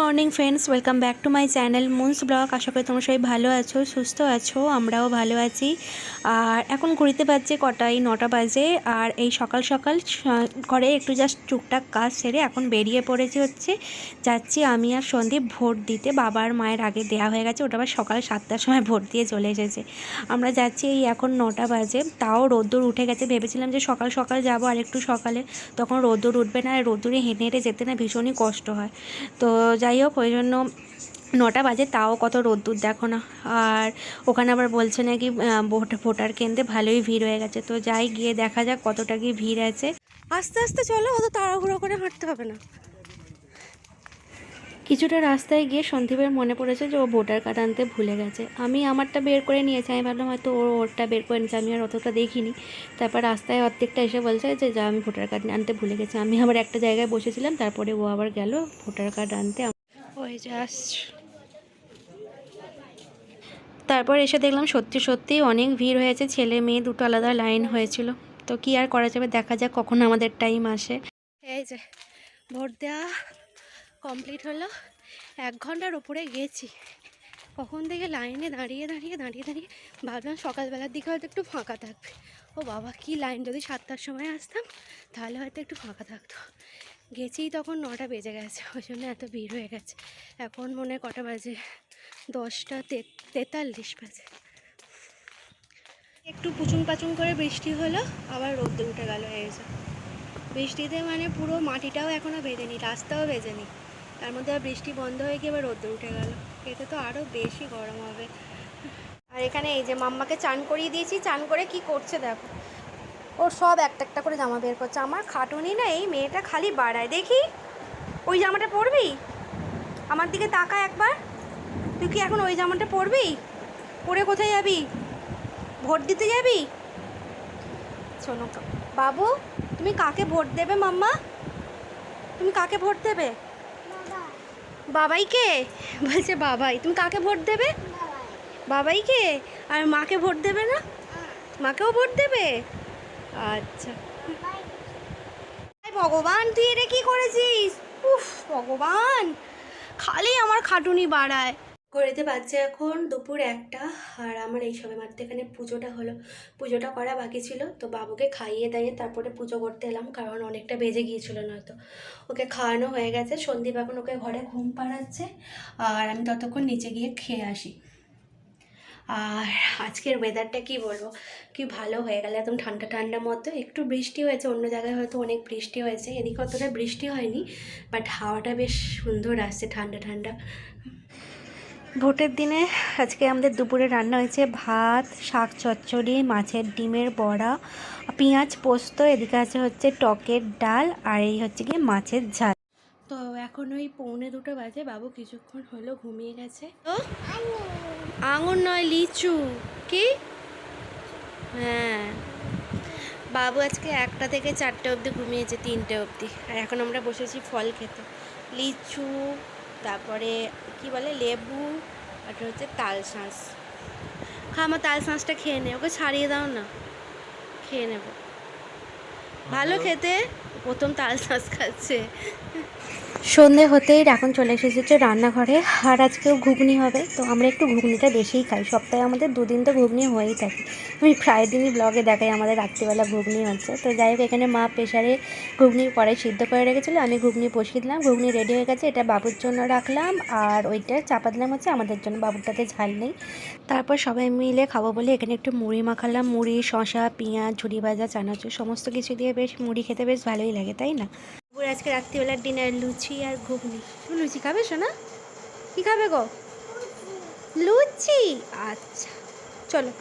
Morning friends, welcome back to my channel moon's blog. আশা করি তোমরা সবাই ভালো আছো, সুস্থ আছো, আমরাও ভালো আছি। আর এখন ঘুরিতে বাজছে কটাই নটা বাজে। আর এই সকাল সকাল ঘরে একটু জাস্ট টুকটাক কাজ সেরে এখন বেরিয়ে পড়েছি হচ্ছে। যাচ্ছি আমি আর সন্দীপ ভোট দিতে। বাবার মায়ের আগে দেওয়া হয়ে গেছে, ওটা আবার সকাল সাতটার সময় ভোট দিয়ে চলে এসেছে। আমরা যাচ্ছি এই এখন নটা বাজে। তাও রোদ্দুর উঠে গেছে। ভেবেছিলাম যে সকাল সকাল যাব আর একটু সকালে। তখন রোদ্দুর উঠবে না আর রোদ্দুরে হেঁটে হেঁটে যেতে না, ভীষণই কষ্ট হয়। তো যাই হোক ওই জন্য নটা বাজে তাও কত রোদ্দুর দেখো না। আর ওখানে আবার বলছে নাকি ভোট ভোটার কেন্দ্রে ভালোই ভিড় হয়ে গেছে। তো যাই গিয়ে দেখা যাক কতটা কি ভিড় আছে। আস্তে আস্তে চলো অত তাড়াহুড়ো করে হাঁটতে হবে না। কিছুটা রাস্তায় গিয়ে সন্দীপের মনে পড়েছে যে ও ভোটার কার্ড আনতে ভুলে গেছে। আমি আমারটা বের করে নিয়েছি আমি ভাবলাম হয়তো ও ওরটা বের করে নিয়েছে আমি আর অতটা দেখিনি। তারপর রাস্তায় অর্ধেকটা এসে বলছে যে যা আমি ভোটার কার্ড আনতে ভুলে গেছি। আমি আবার একটা জায়গায় বসেছিলাম তারপরে ও আবার গেল ভোটার কার্ড আনতে। ওই জাস্ট তারপর এসে দেখলাম সত্যি সত্যি অনেক ভিড় হয়েছে, ছেলে মেয়ে দুটো আলাদা লাইন হয়েছিল। তো কি আর করা যাবে, দেখা যাক কখন আমাদের টাইম আসে। এই যে, ভোট দেওয়া কমপ্লিট হলো। এক ঘণ্টার ওপরে গেছি। কখন থেকে লাইনে দাঁড়িয়ে দাঁড়িয়ে দাঁড়িয়ে দাঁড়িয়ে ভাবলাম সকালবেলার দিকে হয়তো একটু ফাঁকা থাকবে। ও বাবা, কি লাইন, যদি সাতটার সময় আসতাম তাহলে হয়তো একটু ফাঁকা থাকতো। গেছি তখন নটা বেজে গেছে, ওই জন্য এত ভিড় হয়ে গেছে। এখন মনে কটা বাজে? দশটা তেতাল্লিশ বাজে। একটু পুচুং পাচুং করে বৃষ্টি হলো, আবার রোদ্দে উঠে গেল যে। বৃষ্টিতে মানে পুরো মাটিটাও এখনও ভেজেনি, রাস্তাও ভেজেনি। তার মধ্যে আর বৃষ্টি বন্ধ হয়ে গিয়ে এবার রোদ্দুর উঠে গেল। এতে তো আরও বেশি গরম হবে। আর এখানে এই যে মাম্মাকে চান করিয়ে দিয়েছি, চান করে কি করছে দেখো। ওর সব একটা একটা করে জামা বের করছে। আমার খাটুনি না এই মেয়েটা খালি বাড়ায়। দেখি ওই জামাটা পরবি? আমার দিকে তাকা একবার। তুই কি এখন ওই জামাটা পরবি? পরে কোথায় যাবি? ভোট দিতে যাবি? শোনো তো। বাবু তুমি কাকে ভোট দেবে মাম্মা? তুমি কাকে ভোট দেবে? বাবাইকে? বলছে বাবাই। তুমি কাকে ভোট দেবে? বাবাইকে? আর মাকে ভোট দেবে না? মাকেও ভোট দেবে? আচ্ছা। ভগবান, তুই এটা কি করেছিস? উফ, ভগবান। খালি আমার খাটুনি বাড়ায়। ঘড়িতে বাজছে এখন দুপুর একটা, আর আমার এই সবে মাত্র এখানে পুজোটা হলো। পুজোটা করা বাকি ছিল, তো বাবুকে খাইয়ে দাইয়ে তারপরে পুজো করতে এলাম, কারণ অনেকটা বেজে গিয়েছিল নয়তো। ওকে খাওয়ানো হয়ে গেছে, সন্দীপ এখন ওকে ঘরে ঘুম পাড়াচ্ছে, আর আমি ততক্ষণ নিচে গিয়ে খেয়ে আসি। আর আজকের ওয়েদারটা কি বলব? কি ভালো হয়ে গেল একদম ঠান্ডা ঠান্ডা মতো। একটু বৃষ্টি হয়েছে অন্য জায়গায় হয়তো অনেক বৃষ্টি হয়েছে। এদিকে অতটা বৃষ্টি হয়নি বাট হাওয়াটা বেশ সুন্দর আসছে ঠান্ডা ঠান্ডা। ভোটের দিনে আজকে আমাদের দুপুরে রান্না হয়েছে ভাত শাক চচ্চড়ি মাছের ডিমের বড়া পেঁয়াজ পোস্ত এদিকে আছে হচ্ছে টকের ডাল আর এই হচ্ছে গিয়ে মাছের ঝাল। তো এখন ওই পৌনে দুটো বাজে বাবু কিছুক্ষণ হলো ঘুমিয়ে গেছে। তো? আঙুর নয় লিচু। কি? হ্যাঁ। বাবু আজকে একটা থেকে চারটে অবধি ঘুমিয়েছে তিনটে অবধি। আর এখন আমরা বসেছি ফল খেতে। লিচু তারপরে কি বলে লেবু আর হচ্ছে তাল শাঁস। খা আমার তাল শাঁসটা খেয়ে নে ওকে ছাড়িয়ে দাও না। খেয়ে নেব। ভালো খেতে। প্রথম তাল শাঁস খাচ্ছে। সন্ধে হতেই এখন চলে এসেছে রান্নাঘরে, আর আজকেও ঘুগনি হবে, তো আমরা একটু ঘুগনিটা বেশিই খাই। সপ্তাহে আমাদের দুদিন তো ঘুগনি হয়েই থাকে। আমি প্রায় দিনই ব্লগে দেখাই আমাদের রাত্রিবেলা ঘুগনি হচ্ছে। তো যাই হোক, এখানে মা প্রেশারে ঘুগনির পরে সিদ্ধ করে রেখেছিলো, আমি ঘুগনি বসিয়ে দিলাম, ঘুগনি রেডি হয়ে গেছে, এটা বাবুর জন্য রাখলাম, আর ওইটা চাপা দিলাম হচ্ছে আমাদের জন্য, বাবুরটাতে ঝাল নেই। তারপর সবাই মিলে খাব বলে এখানে একটু মুড়ি মাখালাম, মুড়ি শশা পেঁয়াজ, ঝুড়ি ভাজা, চানাচুর, সমস্ত কিছু দিয়ে বেশ মুড়ি খেতে বেশ ভালোই লাগে, তাই না? আজকে রাত্রিবেলার ডিনার লুচি আর ঘুগনি। তুমি লুচি খাবে শোনা কি খাবে গো? লুচি? আচ্ছা চলো।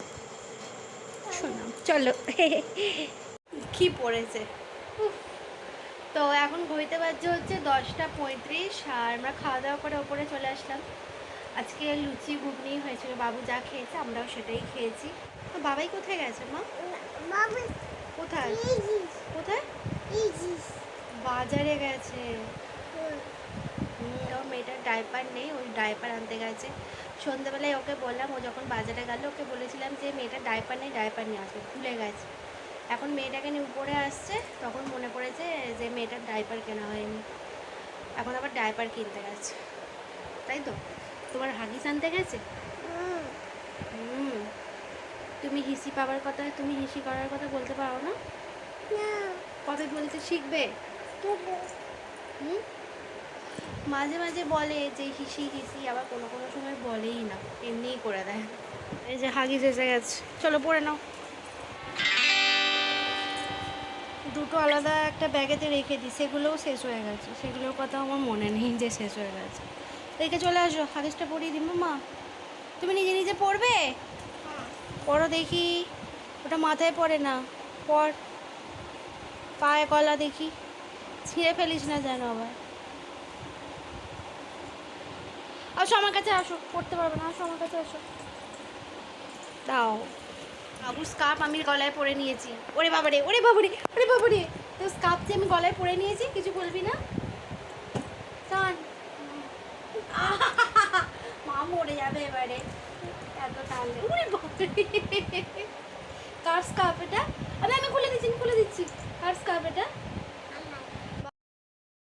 শোনাও চলো। কি পড়েছে। তো এখন ঘড়িতে বাজছে হচ্ছে দশটা পঁয়ত্রিশ আর আমরা খাওয়া দাওয়া করে ওপরে চলে আসলাম। আজকে লুচি ঘুগনি হয়েছিল বাবু যা খেয়েছে আমরাও সেটাই খেয়েছি। তো বাবাই কোথায় গেছে মা? কোথায়? বাজারে গেছে। ওর মেয়েটার ডাইপার নেই ওই ডাইপার আনতে গেছে। সন্ধ্যেবেলায় ওকে বললাম ও যখন বাজারে গেল ওকে বলেছিলাম যে মেয়েটার ডাইপার নেই ডাইপার নিয়ে আসবে। ভুলে গেছে। এখন মেয়েটাকে নিয়ে উপরে আসছে তখন মনে পড়েছে যে মেয়েটার ডাইপার কেনা হয়নি। এখন আবার ডাইপার কিনতে গেছে। তাই তো? তোমার হাগিস আনতে গেছে? হুম। তুমি হিসি পাওয়ার কথা তুমি হিসি করার কথা বলতে পারো না? কবে বলতে শিখবে? মাঝে মাঝে বলে যে হিসি হিসি, আবার কোনো কোনো সময় বলেই না, এমনিই করে দেয়। এই যে হাগিস এসে গেছে। চলো পড়ে নাও। দুটো আলাদা একটা ব্যাগেতে রেখে দিই, সেগুলোও শেষ হয়ে গেছে। সেগুলোর কথা আমার মনে নেই যে শেষ হয়ে গেছে। রেখে চলে আসো, হাগিসটা পরিয়ে দিই মা তুমি নিজে নিজে পড়বে পড়ো দেখি। ওটা মাথায় পড়ে না। পর। পায়ে কলা দেখি। ছিঁড়ে ফেলিস না যেন আবার। আসো আমার কাছে আসো, পড়তে পারবে না, আসো আমার কাছে আসো। দাও। বাবুর স্কার্ফ আমি গলায় পরে নিয়েছি। ওরে বাবারে ওরে বাবারে ওরে বাবারে। তো স্কার্ফ যে আমি গলায় পরে নিয়েছি, কিছু বলবি না? চান মা মরে যাবে এবারে। এত টানলে ওরে বাবারে কার স্কার্ফ এটা? আরে আমি খুলে দিচ্ছি খুলে দিচ্ছি।